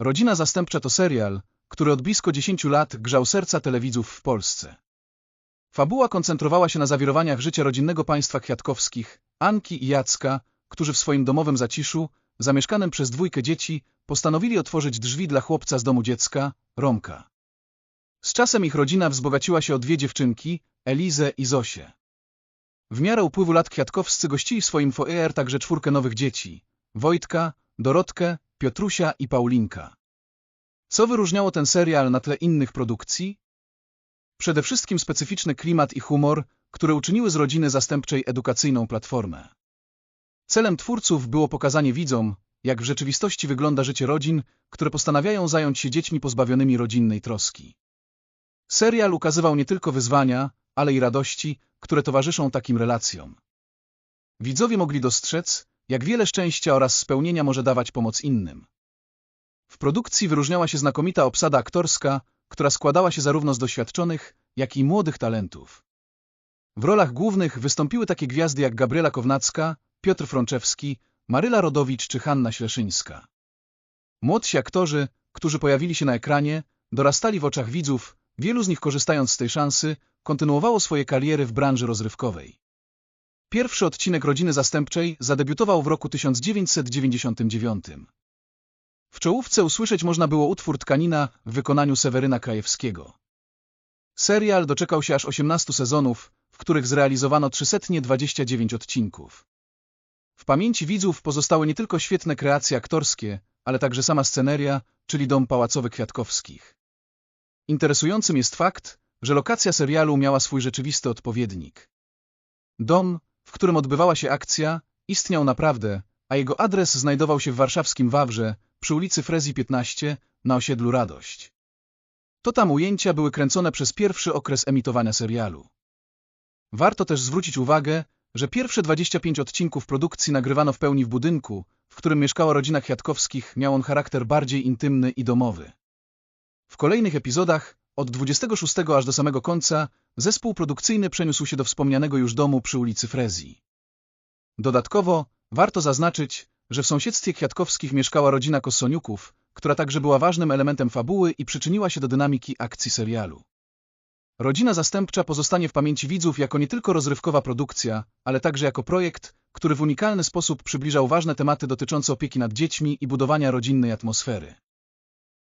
Rodzina Zastępcza to serial, który od blisko 10 lat grzał serca telewidzów w Polsce. Fabuła koncentrowała się na zawirowaniach życia rodzinnego państwa Kwiatkowskich, Anki i Jacka, którzy w swoim domowym zaciszu, zamieszkanym przez dwójkę dzieci, postanowili otworzyć drzwi dla chłopca z domu dziecka, Romka. Z czasem ich rodzina wzbogaciła się o dwie dziewczynki, Elizę i Zosię. W miarę upływu lat Kwiatkowscy gościli w swoim foyer także czwórkę nowych dzieci, Wojtka, Dorotkę, Piotrusia i Paulinka. Co wyróżniało ten serial na tle innych produkcji? Przede wszystkim specyficzny klimat i humor, które uczyniły z rodziny zastępczej edukacyjną platformę. Celem twórców było pokazanie widzom, jak w rzeczywistości wygląda życie rodzin, które postanawiają zająć się dziećmi pozbawionymi rodzinnej troski. Serial ukazywał nie tylko wyzwania, ale i radości, które towarzyszą takim relacjom. Widzowie mogli dostrzec, jak wiele szczęścia oraz spełnienia może dawać pomoc innym. W produkcji wyróżniała się znakomita obsada aktorska, która składała się zarówno z doświadczonych, jak i młodych talentów. W rolach głównych wystąpiły takie gwiazdy jak Gabriela Kownacka, Piotr Frączewski, Maryla Rodowicz czy Hanna Śleszyńska. Młodsi aktorzy, którzy pojawili się na ekranie, dorastali w oczach widzów, wielu z nich korzystając z tej szansy, kontynuowało swoje kariery w branży rozrywkowej. Pierwszy odcinek Rodziny Zastępczej zadebiutował w roku 1999. W czołówce usłyszeć można było utwór Tkanina w wykonaniu Seweryna Krajewskiego. Serial doczekał się aż 18 sezonów, w których zrealizowano 329 odcinków. W pamięci widzów pozostały nie tylko świetne kreacje aktorskie, ale także sama sceneria, czyli dom pałacowy Kwiatkowskich. Interesującym jest fakt, że lokacja serialu miała swój rzeczywisty odpowiednik. Dom, w którym odbywała się akcja, istniał naprawdę, a jego adres znajdował się w warszawskim Wawrze, przy ulicy Frezji 15, na osiedlu Radość. To tam ujęcia były kręcone przez pierwszy okres emitowania serialu. Warto też zwrócić uwagę, że pierwsze 25 odcinków produkcji nagrywano w pełni w budynku, w którym mieszkała rodzina Kwiatkowskich, miał on charakter bardziej intymny i domowy. W kolejnych epizodach, od 26 aż do samego końca, zespół produkcyjny przeniósł się do wspomnianego już domu przy ulicy Frezji. Dodatkowo, warto zaznaczyć, że w sąsiedztwie Kwiatkowskich mieszkała rodzina Kossoniuków, która także była ważnym elementem fabuły i przyczyniła się do dynamiki akcji serialu. Rodzina Zastępcza pozostanie w pamięci widzów jako nie tylko rozrywkowa produkcja, ale także jako projekt, który w unikalny sposób przybliżał ważne tematy dotyczące opieki nad dziećmi i budowania rodzinnej atmosfery.